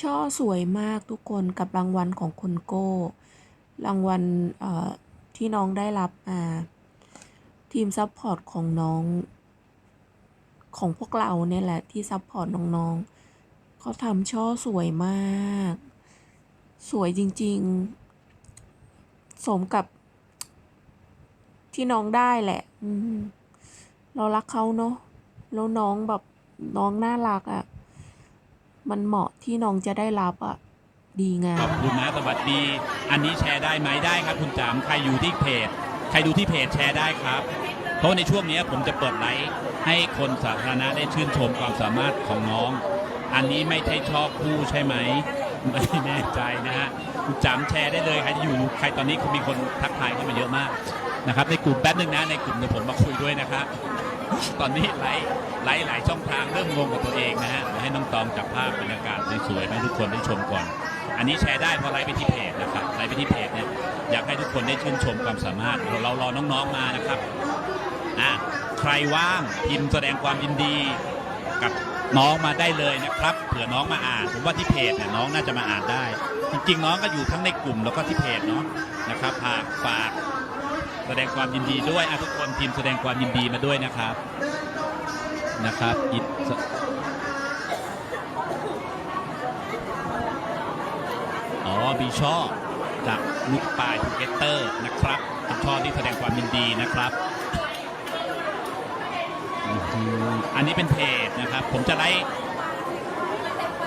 ช่อสวยมากทุกคนกับรางวัลของคุณโก้ รางวัลที่น้องได้รับมาทีมซัพพอร์ตของน้องของพวกเราเนี่ยแหละที่ซัพพอร์ตน้องๆเขาทำช่อสวยมาก สวยจริงๆ สมกับที่น้องได้แหละเรารักเขาเนาะแล้วน้องแบบน้องน่ารักอะ่ะ มันเหมาะที่น้องจะได้รับอะ่ะดีงาขมอบคุณนะสวัสดี อันนี้แชร์ได้ไหมได้ครับ คุณจามใครอยู่ที่เพจ ใครดูที่เพจแชร์ได้ครับ เพราะในช่วงนี้ผมจะเปิดไลฟ์ให้คนสาธารณะได้ชื่นชมความสามารถของน้อง อันนี้ไม่ใช่ชอบคู่ใช่ไหมไม่แน่ใจนะฮะคุณจามแชร์ได้เลยใครที่อยู่ใครตอนนี้มีคนทักทายเข้ามาเยอะมาก นะครับในกลุ่มแป๊บนึงนะในกลุ่มเดี๋ยวผมมาคุยด้วยนะครับตอนนี้ไลฟ์ไลฟ์หลายช่องทางเริ่มงงกับตัวเองนะฮะให้น้องตองจับภาพบรรยากาศสวยๆให้ทุกคนได้ชมก่อน อันนี้แชร์ได้เพราะไลฟ์ไปที่เพจนะครับไลฟ์ไปที่เพจเนี่ยอยากให้ทุกคนได้ชื่นชมความสามารถเราเรารอน้องๆมานะครับอะใครว่างพิมพ์แสดงความยินดีกับน้องมาได้เลยนะครับเผื่อน้องมาอ่านผมว่าที่เพจเนี่ยน้องน่าจะมาอ่านได้ จริงๆ น้องก็อยู่ทั้งในกลุ่มแล้วก็ที่เพจเนาะนะครับฝากฝาก แสดงความยินดีด้วยทุกคนพิมแสดงความยินดีมาด้วยนะครับนะครับอิอ๋อบีชอจากลูกปลายทูเกเตอร์นะครับเป็นช่อที่แสดงความยินดีนะครับ อันนี้เป็นเพจนะครับ ผมจะไล่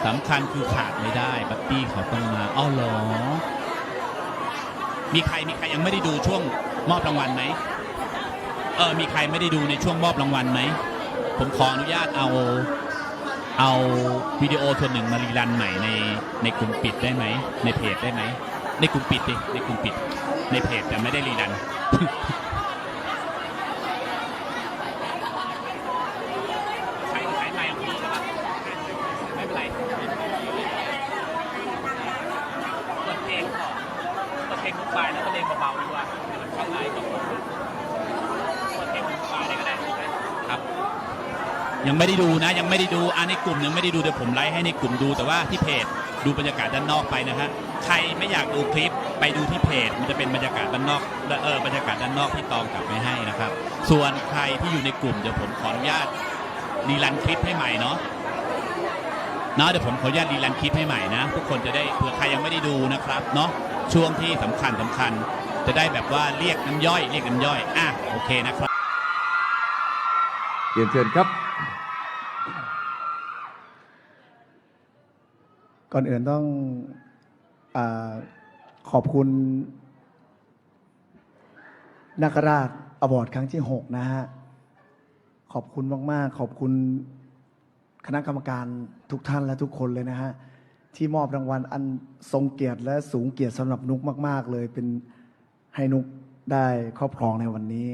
สำคัญคือขาดไม่ได้บัตตี้เขาต้องมาอ้อเหรอ มีใครมีใครยังไม่ได้ดูช่วง มอบรางวัลไหมเออมีใครไม่ได้ดูในช่วงมอบรางวัลไหม ผมขออนุญาตเอาเอาวิดีโอส่วนหนึ่งมารีรันใหม่ในในกลุ่มปิดได้ไหมในเพจได้ไหมในกลุ่มปิดดิในกลุ่มปิด ในเพจแต่ไม่ได้รีรันใช้ใช้ไมค์ของพี่ใช่ปะไม่เป็นไรเปิดเพลงก่อนเปิดเพลงทุกฝ่ายแล้วก็เลงเบาๆ ยเลยก็ได้ครับยังไม่ได้ดูนะ ยังไม่ได้ดูอ่าในกลุ่มยังไม่ได้ดูเดี๋ยวผมไลฟ์ให้ในกลุ่มดู แต่ว่าที่เพจดูบรรยากาศด้านนอกไปนะฮะใครไม่อยากดูคลิปไปดูที่เพจมันจะเป็นบรรยากาศด้านนอกเออบรรยากาศด้านนอกที่ตองกลับไปให้นะครับ ส่วนใครที่อยู่ในกลุ่มเดี๋ยวผมขออนุญาตรีรันคลิปให้ใหม่เนาะนาะเดี๋ยวผมขออนุญาตรีรันคลิปให้ใหม่นะทุกคนจะได้เผื่อใครยังไม่ได้ดูนะครับเนาะช่วงที่สำคัญสำคัญ จะได้แบบว่าเรียกน้ำย่อยเรียกน้ำย่อยอะโอเคนะครับเรียนเชิญครับ ก่อนอื่นต้องอาขอบคุณนาคราชอวอร์ดครั้งที่ 6 นะฮะ ขอบคุณมาก ๆ ขอบคุณคณะกรรมการทุกท่านและทุกคนเลยนะฮะ ที่มอบรางวัลอันทรงเกียรติและสูงเกียรติสำหรับนุกมาก ๆ เลยเป็น ให้นุกได้ครอบครองในวันนี้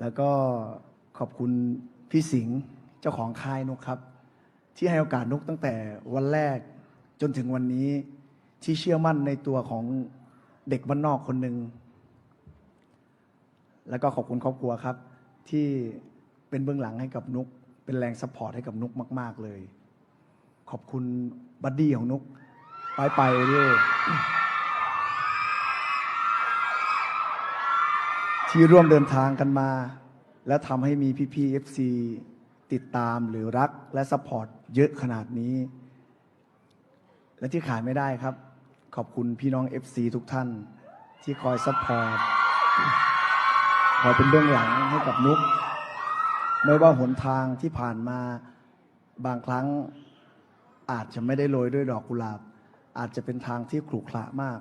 แล้วก็ขอบคุณพี่สิงห์เจ้าของค่ายนุกครับ ที่ให้โอกาสนุกตั้งแต่วันแรกจนถึงวันนี้ที่เชื่อมั่นในตัวของเด็กบ้านนอกคนหนึ่งแล้วก็ขอบคุณครอบครัวครับ ที่เป็นเบื้องหลังให้กับนุก เป็นแรงซัพพอร์ตให้กับนุกมาก ๆ เลย ขอบคุณบัดดี้ของนุกไปไปด้วย ที่ร่วมเดินทางกันมา และทำให้มีพี่ๆ FC ติดตามหรือรักและซัพพอร์ตเยอะขนาดนี้ และที่ขาดไม่ได้ครับ ขอบคุณพี่น้อง FC ทุกท่านที่คอยซัพพอร์ตคอยเป็นเบื้องหลังให้กับนุกไม่ว่าหนทางที่ผ่านมาบางครั้งอาจจะไม่ได้โรยด้วยดอกกุหลาบ อาจจะเป็นทางที่ขรุขระมาก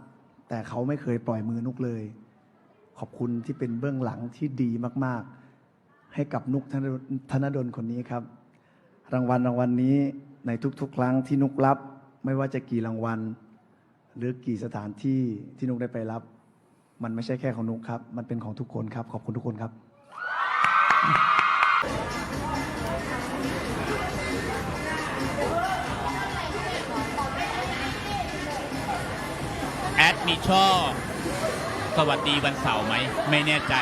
แต่เขาไม่เคยปล่อยมือนุกเลย ขอบคุณที่เป็นเบื้องหลังที่ดีมาก ๆ ให้กับนุกธนดลธนดลคนนี้ครับ รางวัลรางวัลนี้ในทุกๆ ครั้งที่นุกรับ ไม่ว่าจะกี่รางวัล หรือกี่สถานที่ที่นุกได้ไปรับ มันไม่ใช่แค่ของนุกครับ มันเป็นของทุกคนครับ ขอบคุณทุกคนครับแอดมีช่อ สวัสดีวันเสาร์ไหม ไม่แน่ใจ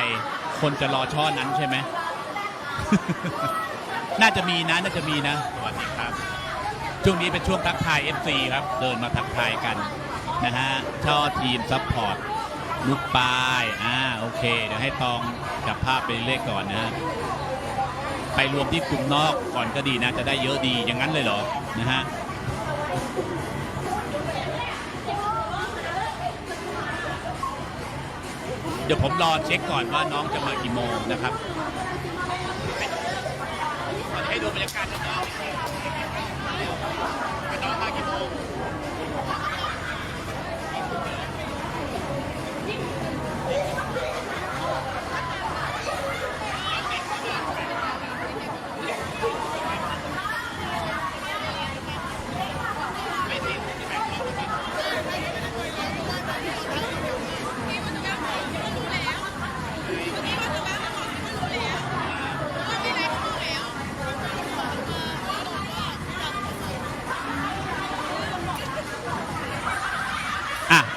คนจะรอช่อนั้นใช่ไหม น่าจะมีนะ น่าจะมีนะ สวัสดีครับ ช่วงนี้เป็นช่วงทักทาย FC ครับ เดินมาทักทายกันนะฮะ ช่อทีมซัพพอร์ตลูกปลาย อ่า โอเค เดี๋ยวให้ตองจับภาพไปเรื่อยก่อนนะฮะไปรวมที่กลุ่มนอกก่อนก็ดีนะ จะได้เยอะดี อย่างนั้นเลยเหรอ นะฮะ ดี๋ยวผมรอเช็คก่อนว่าน้องจะมากี่โมงนะครับให้ดูบรรยากาศน้องน้องมากี่โมง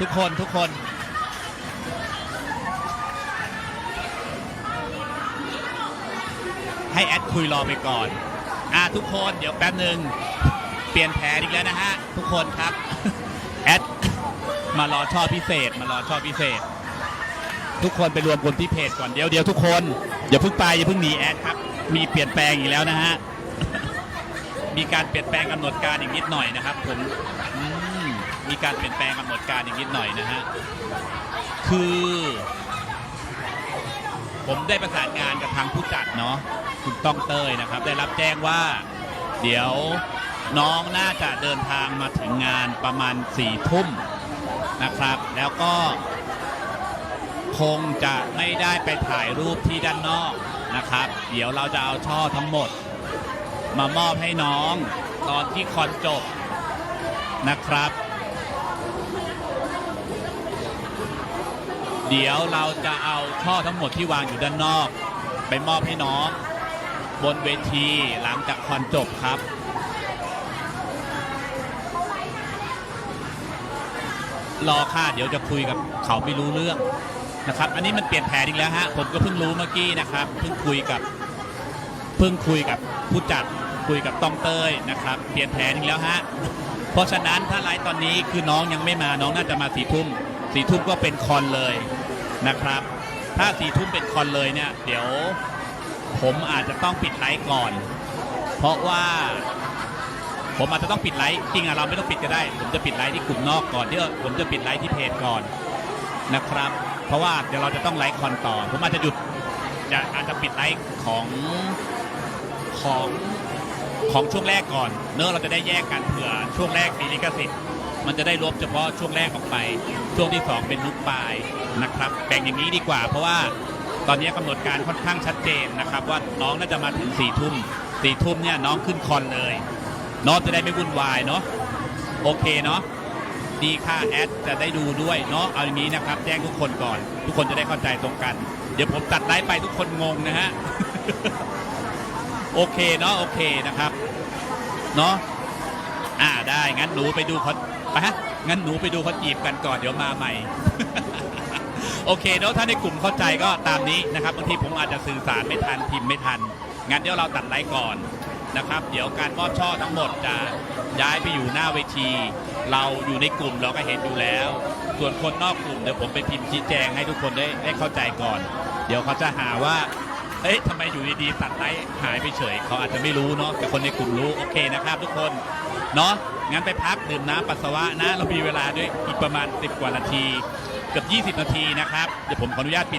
ทุกคนทุกคน ให้แอดคุยรอไปก่อน อะทุกคนเดี๋ยวแป๊บหนึ่งเปลี่ยนแผนอีกแล้วนะฮะ ทุกคนครับ แอด มารอช่อพิเศษ มารอช่อพิเศษ ทุกคนไปรวมคนที่เพจก่อนเดี๋ยวเดี๋ยวทุกคนอย่าเพิ่งไปอย่าเพิ่งหนีแอดครับ มีเปลี่ยนแปลงอีกแล้วนะฮะมีการเปลี่ยนแปลงกำหนดการอีกนิดหน่อยนะครับ ผมอื มีการเปลี่ยนแปลงกำหนดการอีกนิดหน่อยนะฮะ คือ ผมได้ประสานงานกับทางผู้จัดเนาะคุณต้องเต้ยนะครับ ได้รับแจ้งว่า เดี๋ยวน้องน่าจะเดินทางมาถึงงานประมาณสี่ทุ่มนะครับ แล้วก็คงจะไม่ได้ไปถ่ายรูปที่ด้านนอกนะครับ เดี๋ยวเราจะเอาช่อทั้งหมด มามอบให้น้องตอนที่คอนจบนะครับ เดี๋ยวเราจะเอาช่อทั้งหมดที่วางอยู่ด้านนอก ไปมอบให้น้อง บนเวทีหลังจากคอนจบครับรอค่ะเดี๋ยวจะคุยกับเขาไม่รู้เรื่องนะครับ อันนี้มันเปลี่ยนแผนอีกแล้วฮะผมก็เพิ่งรู้เมื่อกี้นะครับเพิ่งคุยกับเพิ่งคุยกับผู้จัดคุยกับต้องเต้ยนะครับ เปลี่ยนแผนอีกแล้วฮะเพราะฉะนั้นถ้าไลฟ์ตอนนี้คือน้องยังไม่มาน้องน่าจะมาสี่ทุ่มสี่ทุ่มก็เป็นคอนเลย นะครับ ถ้าสี่ทุ่มเป็นคอนเลยเนี่ย เดี๋ยวผมอาจจะต้องปิดไลฟ์ก่อน เพราะว่าผมอาจจะต้องปิดไลฟ์จริงอะเราไม่ต้องปิดก็ได้ ผมจะปิดไลฟ์ที่กลุ่มนอกก่อนที่ผมจะปิดไลฟ์ที่เพจก่อนนะครับ เพราะว่าเดี๋ยวเราจะต้องไลฟ์คอนต่อ ผมอาจจะหยุดจะอาจจะปิดไลฟ์ของของของช่วงแรกก่อน เนื้อะเราจะได้แยกกันเผื่อช่วงแรกมีลิขสิทธิ์ มันจะได้ลบเฉพาะช่วงแรกออกไป ช่วงที่สองเป็นลูกปลายนะครับแบ่งอย่างนี้ดีกว่า เพราะว่าตอนนี้กำหนดการค่อนข้างชัดเจนนะครับ ว่าน้องน่าจะมาถึงสี่ทุ่มสี่ทุ่มเนี่ยน้องขึ้นคอนเลย น้องจะได้ไม่วุ่นวายเนาะโอเคเนาะดีค่าแอดจะได้ดูด้วยเนาะเอาอย่างนี้นะครับ แจ้งทุกคนก่อน ทุกคนจะได้เข้าใจตรงกัน เดี๋ยวผมตัดไลฟ์ไปทุกคนงงนะฮะโอเคเนาะโอเคนะครับเนาะอ่าได้งั้นหนูไปดูเขา ไปฮะงั้นหนูไปดูเขาจีบกันก่อนเดี๋ยวมาใหม่ โอเคเนาะถ้าในกลุ่มเข้าใจก็ตามนี้นะครับบางทีผมอาจจะสื่อสารไม่ทันพิมพ์ไม่ทัน งั้นเดี๋ยวเราตัดไลฟ์ก่อนนะครับ เดี๋ยวการมอบช่อทั้งหมดจะย้ายไปอยู่หน้าเวที เราอยู่ในกลุ่มเราก็เห็นอยู่แล้ว ส่วนคนนอกกลุ่มเดี๋ยวผมไปพิมพ์ชี้แจงให้ทุกคนได้ได้เข้าใจก่อน เดี๋ยวเขาจะหาว่าเอ๊ะทำไมอยู่ดีๆตัดไลฟ์หายไปเฉย เขาอาจจะไม่รู้เนาะแต่คนในกลุ่มรู้โอเคนะครับ ทุกคน เนาะงั้นไปพักดื่มน้ำปัสสาวะนะ เรามีเวลาด้วยอีกประมาณ 10 กว่านาที เกือบ 20 นาทีนะครับ เดี๋ยวผมขออนุญาตปิด